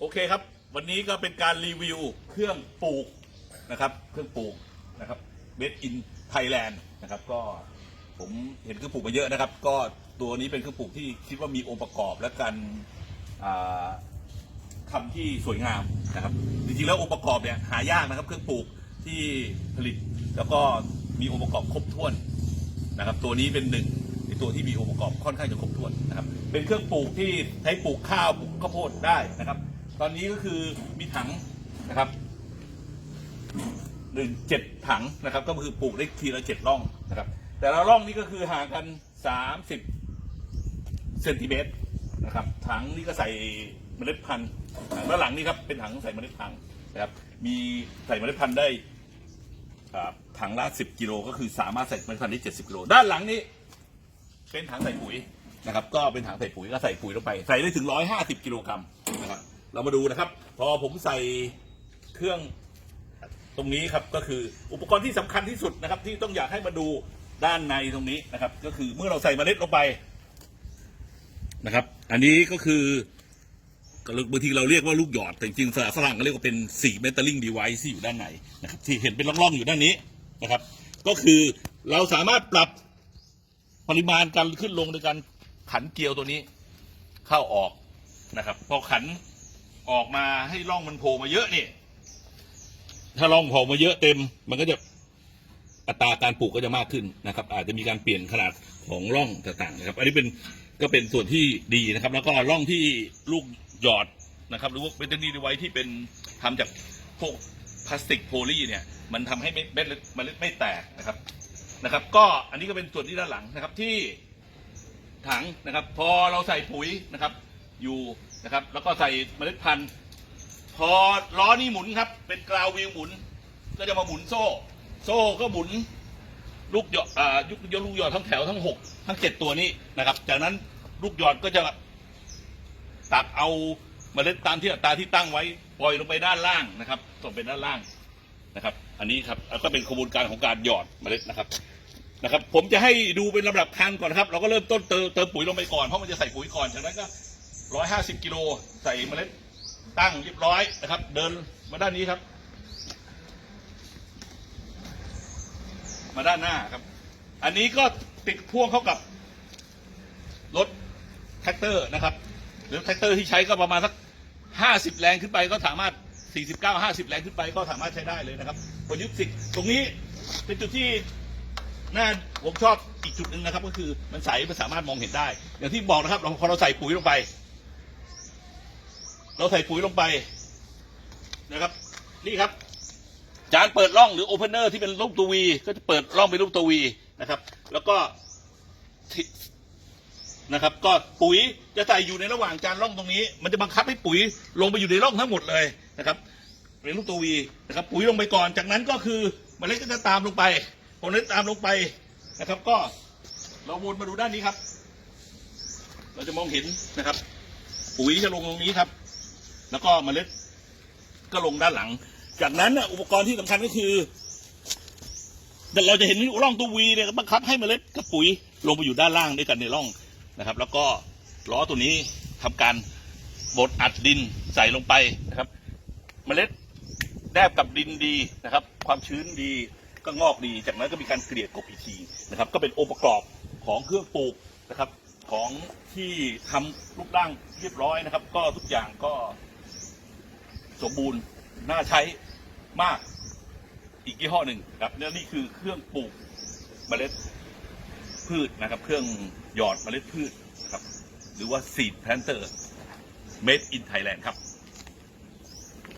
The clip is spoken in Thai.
โอเคครับ วันนี้ก็เป็นการรีวิวเครื่องปลูกนะครับ เครื่องปลูกนะครับเ a d อินไทยแลนด์นะครับ ก็ผมเห็นเครื่องปลูกมาเยอะนะครับ ก็ตัวนี้เป็นเครื่องปลูกที่คิดว่ามีองค์ประกอบและการอ่าทำที่สวยงามนะครับ จริงๆแล้วองค์ประกอบเนี่ยหายากนะครับ เครื่องปลูกที่ผลิตแล้วก็มีองค์ประกอบครบถ้วนนะครับ ตัวนี้เป็นหนึ่งในตัวที่มีองค์ประกอบค่อนข้างจะครบถ้วนนะครับ เป็นเครื่องปลูกที่ใช้ปลูกข้าวปลูกข้าวโพดได้นะครับ ตอนนี้ก็คือมีถังนะครับหนึ่งเจ็ดถังนะครับ ก็คือปลูกได้ทีละเจ็ดร่องนะครับ แต่ละร่องนี้ก็คือห่างกันสามสิบเซนติเมตรนะครับ ถังนี่ก็ใส่เมล็ดพันธุ์แล้วหลังนี่ครับเป็นถังใส่เมล็ดพันธุ์นะครับ มีใส่เมล็ดพันธุ์ได้ถังละ10กิโลก็คือสามารถใส่เมล็ดพันธุ์ได้70กิโลด้านหลังนี้ เป็นถังใส่ปุ๋ยนะครับ ก็เป็นถังใส่ปุ๋ยก็ใส่ปุ๋ยลงไป ใส่ได้ถึง150กิโลกรัมนะครับ เรามาดูนะครับ พอผมใส่เครื่องตรงนี้ครับก็คืออุปกรณ์ที่สำคัญที่สุดนะครับ ที่ต้องอยากให้มาดูด้านในตรงนี้นะครับ ก็คือเมื่อเราใส่เมล็ดลงไปนะครับ อันนี้ก็คือบางทีเราเรียกว่าลูกหยอดแต่จริงๆภาษาฝรั่งก็เรียกว่าเป็นสีเมทัลลิงดีไวซ์ที่อยู่ด้านในนะครับที่เห็นเป็นร่องๆอยู่ด้านนี้นะครับ ก็คือเราสามารถปรับปริมาณการขึ้นลงโดยการขันเกลียวตัวนี้เข้าออกนะครับ พอขัน ออกมาให้ร่องมันโผล่มาเยอะนี่ ถ้าร่องโผล่มาเยอะเต็ม มันก็จะอัตราการปลูกก็จะมากขึ้นนะครับ อาจจะมีการเปลี่ยนขนาดของร่องต่างๆนะครับ อันนี้เป็นก็เป็นส่วนที่ดีนะครับ แล้วก็ร่องที่ลูกหยอดนะครับ หรือว่าเป็นดีไว้ที่เป็นทำจากพวกพลาสติกโพลีเนี่ย มันทำให้เม็ดเม็ดเมล็ดไม่แตกนะครับนะครับ ก็อันนี้ก็เป็นส่วนที่ด้านหลังนะครับที่ถังนะครับ พอเราใส่ปุ๋ยนะครับ อยู่ นะครับ แล้วก็ใส่เมล็ดพันธุ์พอล้อนี้หมุนครับ เป็นกราววิวหมุน ก็จะมาหมุนโซ่ โซ่ก็หมุนลูกหยอดอ่ายุกยลูกหยอดทั้งแถวทั้งหกทั้งเจ็ดตัวนี้นะครับ จากนั้นลูกหยอดก็จะตักเอาเมล็ดตามที่อัตราที่ตั้งไว้ปล่อยลงไปด้านล่างนะครับส่งไปด้านล่างนะครับ อันนี้ครับแล้วก็เป็นกระบวนการของการหยอดเมล็ดนะครับนะครับ ผมจะให้ดูเป็นลำดับขั้นก่อนครับ เราก็เริ่มต้นเติมเติมปุ๋ยลงไปก่อนเพราะมันจะใส่ปุ๋ยก่อนจากนั้นก็ ร้อยห้าสิบกิโล ใส่เมล็ดตั้งเรียบร้อยนะครับ เดินมาด้านนี้ครับ มาด้านหน้าครับ อันนี้ก็ติดพ่วงเข้ากับรถแท็กเตอร์นะครับ หรือแท็กเตอร์ที่ใช้ก็ประมาณสักห้าสิบแรงขึ้นไปก็สามารถสี่สิบเก้าห้าสิบแรงขึ้นไปก็สามารถใช้ได้เลยนะครับประยุกต์สิทธิ์ตรงนี้เป็นจุดที่น่าผมชอบอีกจุดหนึ่งนะครับ ก็คือมันใสมันสามารถมองเห็นได้ อย่างที่บอกนะครับเราพอเราใส่ปุ๋ยลงไป เราใส่ปุ๋ยลงไปนะครับ นี่ครับ จานเปิดร่องหรือโอเพนเนอร์ที่เป็นรูปตัววีก็จะเปิดร่องเป็นรูปตัววีนะครับ แล้วก็นะครับ ก็ปุ๋ยจะใส่อยู่ในระหว่างจานร่องตรงนี้ มันจะบังคับให้ปุ๋ยลงไปอยู่ในร่องทั้งหมดเลยนะครับเป็นรูปตัววีนะครับ ปุ๋ยลงไปก่อนจากนั้นก็คือเมล็ดก็จะตามลงไปพอเมล็ดตามลงไปนะครับ ก็เราวนมาดูด้านนี้ครับ เราจะมองเห็นนะครับ ปุ๋ยจะลงตรงนี้ครับ แล้วก็เมล็ดก็ลงด้านหลัง จากนั้นอุปกรณ์ที่สำคัญก็คือเราจะเห็นร่องตัววีเนี่ยบังคับให้เมล็ดกับปุ๋ยลงไปอยู่ด้านล่างด้วยกันในร่องนะครับ แล้วก็ล้อตัวนี้ทำการบดอัดดินใส่ลงไปนะครับเมล็ดแนบกับดินดีนะครับ ความชื้นดีก็งอกดี จากนั้นก็มีการเกลี่ยกบอีกทีนะครับ ก็เป็นองค์ประกอบของเครื่องปลูกนะครับ ของที่ทำรูปร่างเรียบร้อยนะครับ ก็ทุกอย่างก็ สมบูรณ์น่าใช้มากอีกยี่ห้อหนึ่งครับและนี่คือเครื่องปลูกเมล็ดพืชนะครับ เครื่องหยอดเมล็ดพืชครับ หรือว่า seed planter made in Thailand ครับ